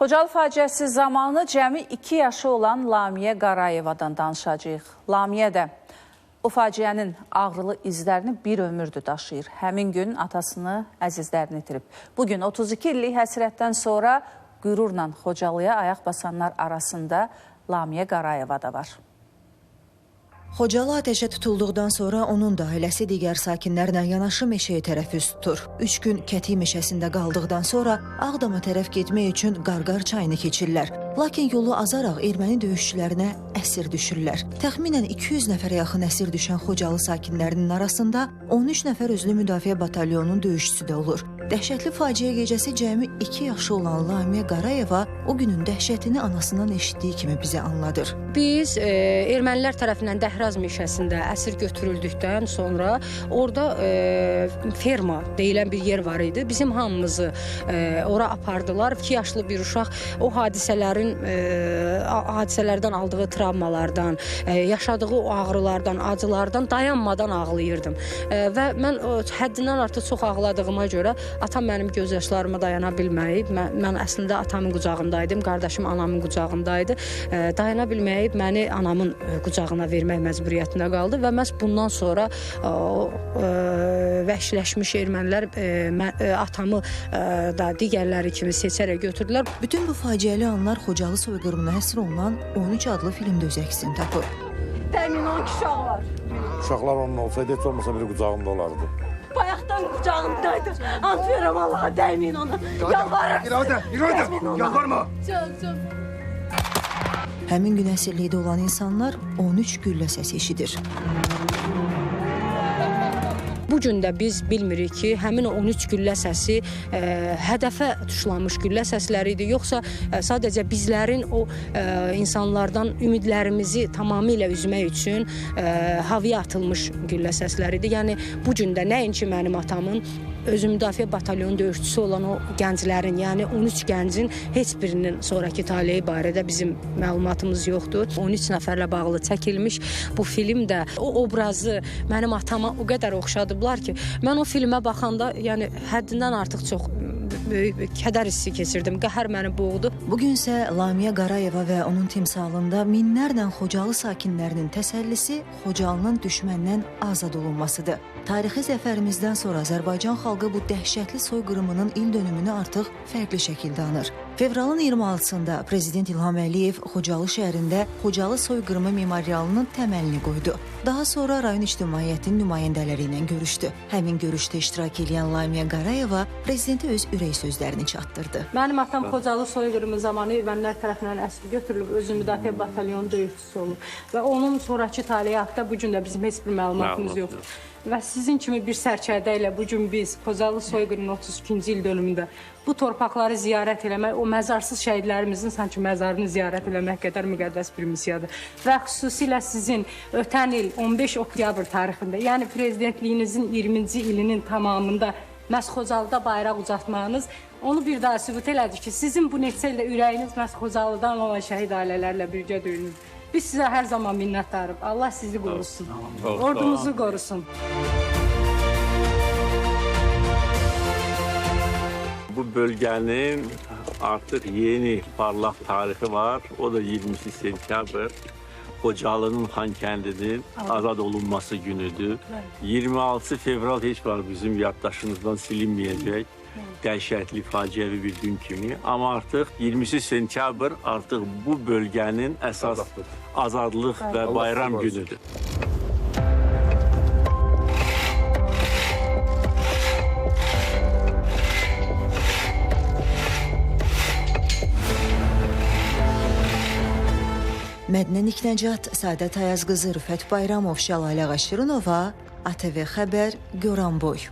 Xocalı faciəsi zamanı cəmi 2 yaşı olan Lamiyə Qarayevadan danışacağıq. Lamiyə də o faciənin ağrılı izlərini bir ömürdür daşıyır. Həmin gün atasını, əzizlərini itirib. Bugün 32 illik həsrətdən sonra qürurla Xocalıya ayaq basanlar arasında Lamiyə Qarayeva da var. Xocalı ateşə tutulduqdan sonra onun da ailəsi digər sakinlərlə yanaşı meşəyə tərəf üz tutur. Üç gün Kəti meşəsində qaldıqdan sonra Ağdama tərəf getmək üçün Qarqar çayını keçirlər. Lakin yolu azaraq erməni döyüşçülərinə əsir düşürlər. Təxminən 200 nəfərə yaxın əsir düşən Xocalı sakinlərinin arasında 13 nəfər özlü müdafiə batalyonunun döyüşçüsü də olur. Dəhşətli faciə gecəsi cəmi 2 yaşı olan Lamiyə Qarayeva o günün dəhşətini anasından eşitdiyi kimi bizə anladır. Biz e, ermənilər tərəfindən Dəhraz meşəsində əsir götürüldükdən sonra orada e, ferma deyilən bir yer var idi. Bizim hamımızı e, ora apardılar. 2 yaşlı bir uşaq o hadisələrin e, a- hadisələrdən aldığı travmalardan, e, yaşadığı o ağrılardan, acılardan dayanmadan ağlayırdım. E, və mən həddindən artıq çox ağladığıma görə atam mənim göz yaşlarıma dayana bilməyib. Mən, mən əslində atamın qucağındaydım, qardaşım anamın qucağındaydı. E, dayana bilməyib məni anamın e, qucağına vermək məcburiyyətində qaldı və məhz bundan sonra e, e, vəhşiləşmiş ermənilər e, mə- e, atamı e, da digərləri kimi seçərək götürdülər. Bütün bu faciəli anlar Xocalı soyqırımına həsr olunan 13 adlı filmdə öz əksini tapıb. Təmin 10 kişi var. Uşaqlar onun olsaydı heç olmasa biri qucağında olardı. Bayaqdan qucağındaydı. Ant verirəm Allaha dəmin ona. Yalvarırım. İradə, İradə, yalvarma. Həmin gün əsirlikdə olan insanlar 13 güllə səsi eşidir. Bu gün də biz bilmirik ki, həmin o 13 güllə səsi e, hədəfə tuşlanmış güllə səsləri idi, yoxsa e, sadəcə bizlərin o e, insanlardan ümidlərimizi tamamilə üzmək üçün e, havaya atılmış güllə səsləri idi. Yəni bu gün də nəinki mənim atamın özü müdafiə batalyonu döyüşçüsü olan o gənclərin, yəni 13 gəncin heç birinin sonrakı taleyi barədə bizim məlumatımız yoxdur. 13 nəfərlə bağlı çəkilmiş bu film də o obrazı mənim atama o qədər oxşadıblar ki, mən o filmə baxanda, yəni həddindən artıq çox böyük bir kədər hissi keçirdim. Qəhər məni boğdu. Bu gün isə Lamiyə Qarayeva və onun timsalında minlərlə Xocalı sakinlərinin təsəllisi Xocalının düşməndən azad olunmasıdır. Tarixi zəfərimizdən sonra Azərbaycan xalqı bu dəhşətli soyqırımının il dönümünü artıq fərqli şəkildə anır. Fevralın 26-sında prezident İlham Əliyev Xocalı şəhərində Xocalı soyqırımı memorialının təməlini qoydu. Daha sonra rayon ictimaiyyətinin nümayəndələri ilə görüşdü. Həmin görüşdə iştirak edən Lamiyə Qarayeva prezidentə öz ürək sözlərini çatdırdı. Mənim atam Xocalı soyqırımı zamanı ermənilər tərəfindən əsir götürülüb, özü müdafiə batalyonu döyüşçüsü olub və onun sonrakı taleyi haqqında bu gün də bizim heç bir məlumatımız Məlumat yoxdur. Və sizin kimi bir sərkərdə ilə bu gün biz Xocalı soyqırımının 32-ci il dönümündə bu torpaqları ziyarət eləmək, o məzarsız şəhidlərimizin sanki məzarını ziyarət eləmək qədər müqəddəs bir missiyadır. Və xüsusilə sizin ötən il 15 oktyabr tarixində, yəni prezidentliyinizin 20-ci ilinin tamamında məhz Xocalıda bayraq ucatmağınız onu bir daha sübut elədi ki, sizin bu neçə ildə ürəyiniz məhz Xocalıdan olan şəhid ailələrlə birgə döyünür. Biz sizə hər zaman minnətdarıq. Allah sizi qorusun. Ordumuzu qorusun. Bu bölgenin artık yeni parlak tarihi var. O da 20 sentyabr. Kocalı'nın Hankəndi'nin azad olunması günüdür. 26 fevral hiç var bizim yaddaşımızdan silinmeyecek. Dəhşətli, faciəvi bir gün kimi. Ama artık 20 sentyabr artık bu bölgenin esas azadlık ve bayram günüdür. Mədnə Niknəcat, Sadət Ayaz qızı Rüfət Bayramov, Şəlalə Qaşırınova, ATV Xəbər, Goranboy.